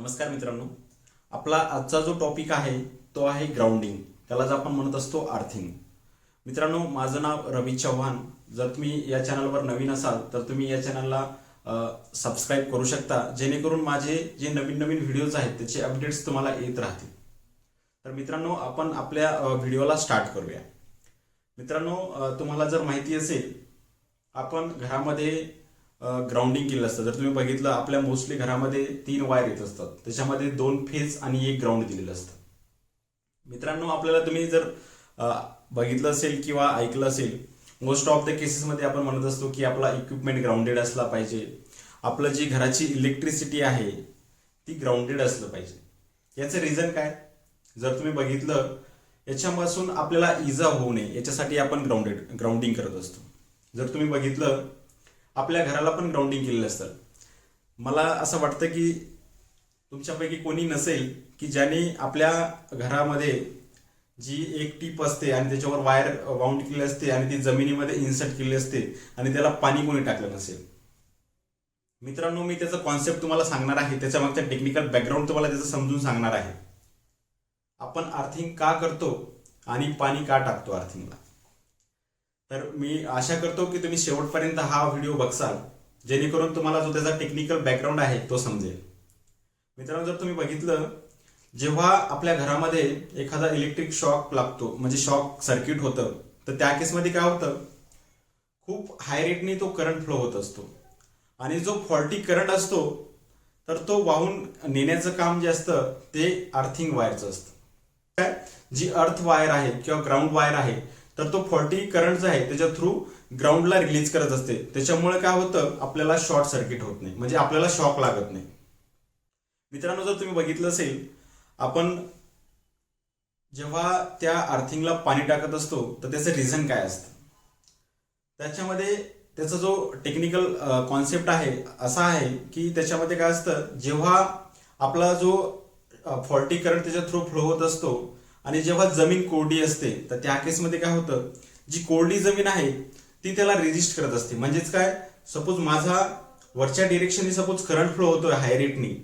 नमस्कार मित्रांनो. आपला आजचा जो टॉपिक आहे तो आहे ग्राउंडिंग त्यालाच आपण म्हणत असतो आर्थिंग मित्रांनो माझं नाव रवी चव्हाण. जर तुम्ही या चॅनलवर नवीन असाल तर तुम्ही या चॅनलला सबस्क्राईब करू शकता. जेणेकरून माझे जे नवीन नवीन व्हिडिओज आहेत त्याचे अपडेट्स तुम्हाला येत राहतील. तर मित्रांनो आपण आपल्या व्हिडिओला स्टार्ट करूया. मित्रांनो तुम्हाला जर माहिती असेल आपण घरामध्ये ग्राउंडिंग केलं असतं. जर तुम्ही बघितलं आपल्या मोस्टली घरामध्ये तीन वायर येत असतात. त्याच्यामध्ये दोन फेज आणि एक ग्राउंड दिलेलं असतं. मित्रांनो आपल्याला तुम्ही जर बघितलं असेल किंवा ऐकलं असेल मोस्ट ऑफ द केसेसमध्ये आपण म्हणत असतो की आपला इक्विपमेंट ग्राउंडेड असला पाहिजे. आपलं जी घराची इलेक्ट्रिसिटी आहे ती ग्राउंडेड असलं पाहिजे. याचं रिझन काय? जर तुम्ही बघितलं याच्यापासून आपल्याला इजा होऊ नये. याच्यासाठी आपण ग्राउंडेड ग्राउंडिंग करत असतो. जर तुम्ही बघितलं आपल्या घराला पण ग्राउंडिंग केलेलं असतं. मला असं वाटतं की तुमच्यापैकी कोणी नसेल की ज्याने आपल्या घरामध्ये जी एक टीप असते आणि त्याच्यावर वायर वाऊंड केली असते आणि ती जमिनीमध्ये इन्सर्ट केली असते आणि त्याला पाणी कोणी टाकलं नसेल. मित्रांनो मी त्याचा कॉन्सेप्ट तुम्हाला सांगणार आहे. त्याच्या मागचा टेक्निकल बॅकग्राऊंड तुम्हाला त्याचं समजून सांगणार आहे. आपण आर्थिंग का करतो आणि पाणी का टाकतो आर्थिंगला तर मी आशा करतो की तुम्ही शेवटपर्यंत हा व्हिडिओ बघसाल जेणेकरून तुम्हाला जो त्याचा टेक्निकल बॅकग्राऊंड आहे तो समजेल. मित्रांनो जर तुम्ही बघितलं जेव्हा आपल्या घरामध्ये एखादा इलेक्ट्रिक शॉक लागतो म्हणजे शॉक सर्किट होतं तर त्या केसमध्ये काय होतं? खूप हाय रेटने तो करंट फ्लो होत असतो. आणि जो फॉल्टी करंट असतो तर तो वाहून नेण्याचं काम जे असतं ते अर्थिंग वायरचं असतं. काय जी अर्थ वायर आहे किंवा ग्राउंड वायर आहे तर तो फॉल्टी करंट जो आहे त्याच्या थ्रू ग्राउंडला रिलीज करत असते. त्याच्यामुळे काय होतं? आपल्याला शॉर्ट सर्किट होत नाही. म्हणजे आपल्याला शॉक लागत नाही. मित्रांनो जर तुम्ही बघितलं असेल आपण जेव्हा त्या अर्थिंगला पाणी टाकत असतो तर त्याचं रिझन काय असतं? त्याच्यामध्ये त्याचा जो टेक्निकल कॉन्सेप्ट आहे असा आहे की त्याच्यामध्ये काय असतं? जेव्हा आपला जो फॉल्टी करंट त्याच्या थ्रू फ्लो होत असतो आणि जेव्हा जमीन कोरडी असते तर त्या केसमध्ये काय होतं? जी कोरडी जमीन आहे ती त्याला रेजिस्ट करत असते. म्हणजेच काय? सपोज माझा वरच्या डिरेक्शनने सपोज करंट फ्लो होतोय हाय रेटनी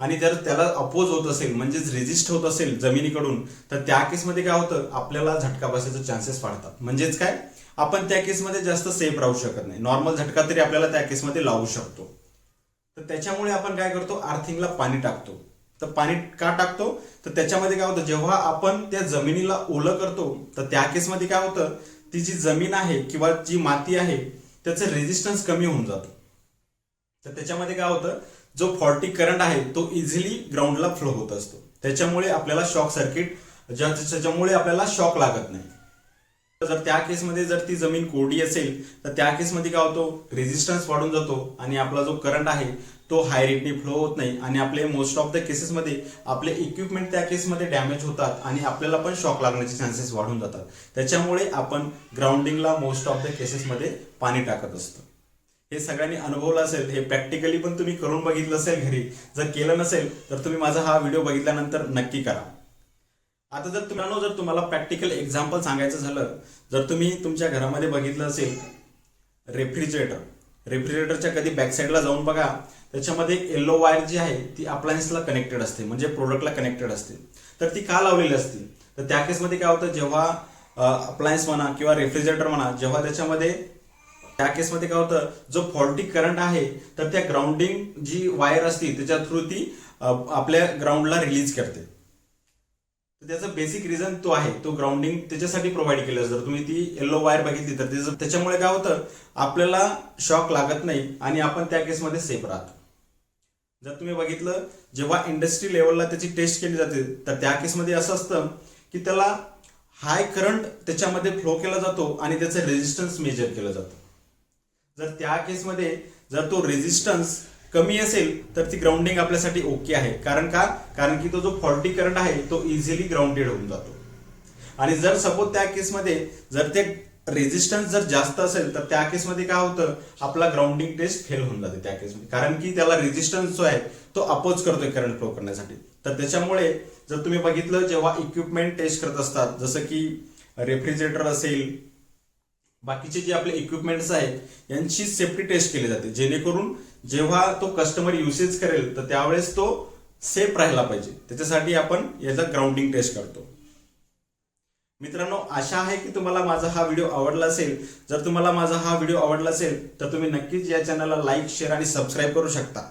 आणि जर त्याला अपोज होत असेल म्हणजेच रेजिस्ट होत असेल जमिनीकडून तर त्या केसमध्ये काय होतं? आपल्याला झटका बसायचे चान्सेस वाढतात. म्हणजेच काय? आपण त्या केसमध्ये जास्त सेफ राहू शकत नाही. नॉर्मल झटका तरी आपल्याला त्या केसमध्ये लावू शकतो. तर त्याच्यामुळे आपण काय करतो? आर्थिंगला पाणी टाकतो. तर पाणी का टाकतो? तर त्याच्यामध्ये काय होतं जेव्हा आपण त्या जमिनीला ओलं करतो तर त्या केसमध्ये काय होतं ती जी जमीन आहे किंवा जी माती आहे त्याचं रेजिस्टन्स कमी होऊन जातं. तर त्याच्यामध्ये काय होतं जो फॉल्टी करंट आहे तो इझिली ग्राउंडला फ्लो होत असतो. त्याच्यामुळे आपल्याला शॉक सर्किट ज्याच्यामुळे आपल्याला शॉक लागत नाही. जर त्या केसमध्ये जर ती जमीन कोरडी असेल तर त्या केसमध्ये काय होतो रेजिस्टन्स वाढून जातो आणि आपला जो करंट आहे तो हाय रेटने फ्लो होत नाही आणि आपले मोस्ट ऑफ द केसेसमध्ये आपले इक्विपमेंट त्या केसमध्ये डॅमेज होतात आणि आपल्याला पण शॉक लागण्याचे चान्सेस वाढून जातात. त्याच्यामुळे आपण ग्राउंडिंगला मोस्ट ऑफ द केसेसमध्ये पाणी टाकत असतो. हे सगळ्यांनी अनुभवलं असेल हे प्रॅक्टिकली पण तुम्ही करून बघितलं असेल घरी जर केलं नसेल तर तुम्ही माझा हा व्हिडिओ बघितल्यानंतर नक्की करा. आता जर तुम्हाला जर तुम्हाला प्रॅक्टिकल एक्झाम्पल सांगायचं झालं जर तुम्ही तुमच्या घरामध्ये बघितलं असेल रेफ्रिजरेटर रेफ्रिजरेटरच्या कधी बॅक साईडला जाऊन बघा त्याच्यामध्ये येल्लो वायर जी आहे ती अप्लायन्सला कनेक्टेड असते म्हणजे प्रोडक्टला कनेक्टेड असते. तर ती का लावलेली असते? तर त्या केसमध्ये काय होतं जेव्हा अप्लायन्स म्हणा किंवा रेफ्रिजरेटर म्हणा जेव्हा त्याच्यामध्ये त्या केसमध्ये काय होतं जो फॉल्टी करंट आहे तर त्या ग्राउंडिंग जी वायर असते त्याच्या थ्रू ती आपल्या ग्राउंडला रिलीज करते. तर त्याचा बेसिक रिझन तो आहे. तो ग्राउंडिंग त्याच्यासाठी प्रोव्हाइड केलं जर तुम्ही ती येल्लो वायर बघितली तर त्याचं- त्याच्यामुळे काय होतं? आपल्याला शॉक लागत नाही आणि आपण त्या केसमध्ये सेफ राहतो. जर तुम्ही बघितलं जेव्हा इंडस्ट्री लेवलला त्याची टेस्ट केली जाते तर त्या केसमध्ये असं असतं की त्याला हाय करंट त्याच्यामध्ये फ्लो केला जातो आणि त्याचं रेजिस्टन्स मेजर केलं जातं. जर त्या केसमध्ये जर तो रेजिस्टन्स कमी असेल तर ती ग्राउंडिंग आपल्यासाठी ओके आहे. कारण का? कारण की तो जो फॉल्टी करंट आहे तो इझिली ग्राउंडेड होऊन जातो. आणि जर सपोज त्या केसमध्ये जर ते रेजिस्टन्स जर जास्त असेल तर त्या केसमध्ये काय होतं? आपला ग्राउंडिंग टेस्ट फेल होऊन जाते त्या केसमध्ये कारण की त्याला रेझिस्टन्स जो आहे तो अपोज करतोय करंट फ्लो करण्यासाठी. तर त्याच्यामुळे जर तुम्ही बघितलं जेव्हा इक्विपमेंट टेस्ट करत असतात जसं की रेफ्रिजरेटर असेल बाकीचे जे आपले इक्विपमेंट्स आहेत यांची सेफ्टी टेस्ट केली जाते. जेणेकरून जेव्हा तो कस्टमर युसेज करेल तर त्यावेळेस तो सेफ राहायला पाहिजे. त्याच्यासाठी आपण याचा ग्राउंडिंग टेस्ट करतो. मित्रांनो आशा आहे की तुम्हाला माझा हा व्हिडिओ आवडला असेल. जर तुम्हाला माझा हा व्हिडिओ आवडला असेल तर तुम्ही नक्कीच या चॅनलला लाईक शेअर आणि सबस्क्राईब करू शकता.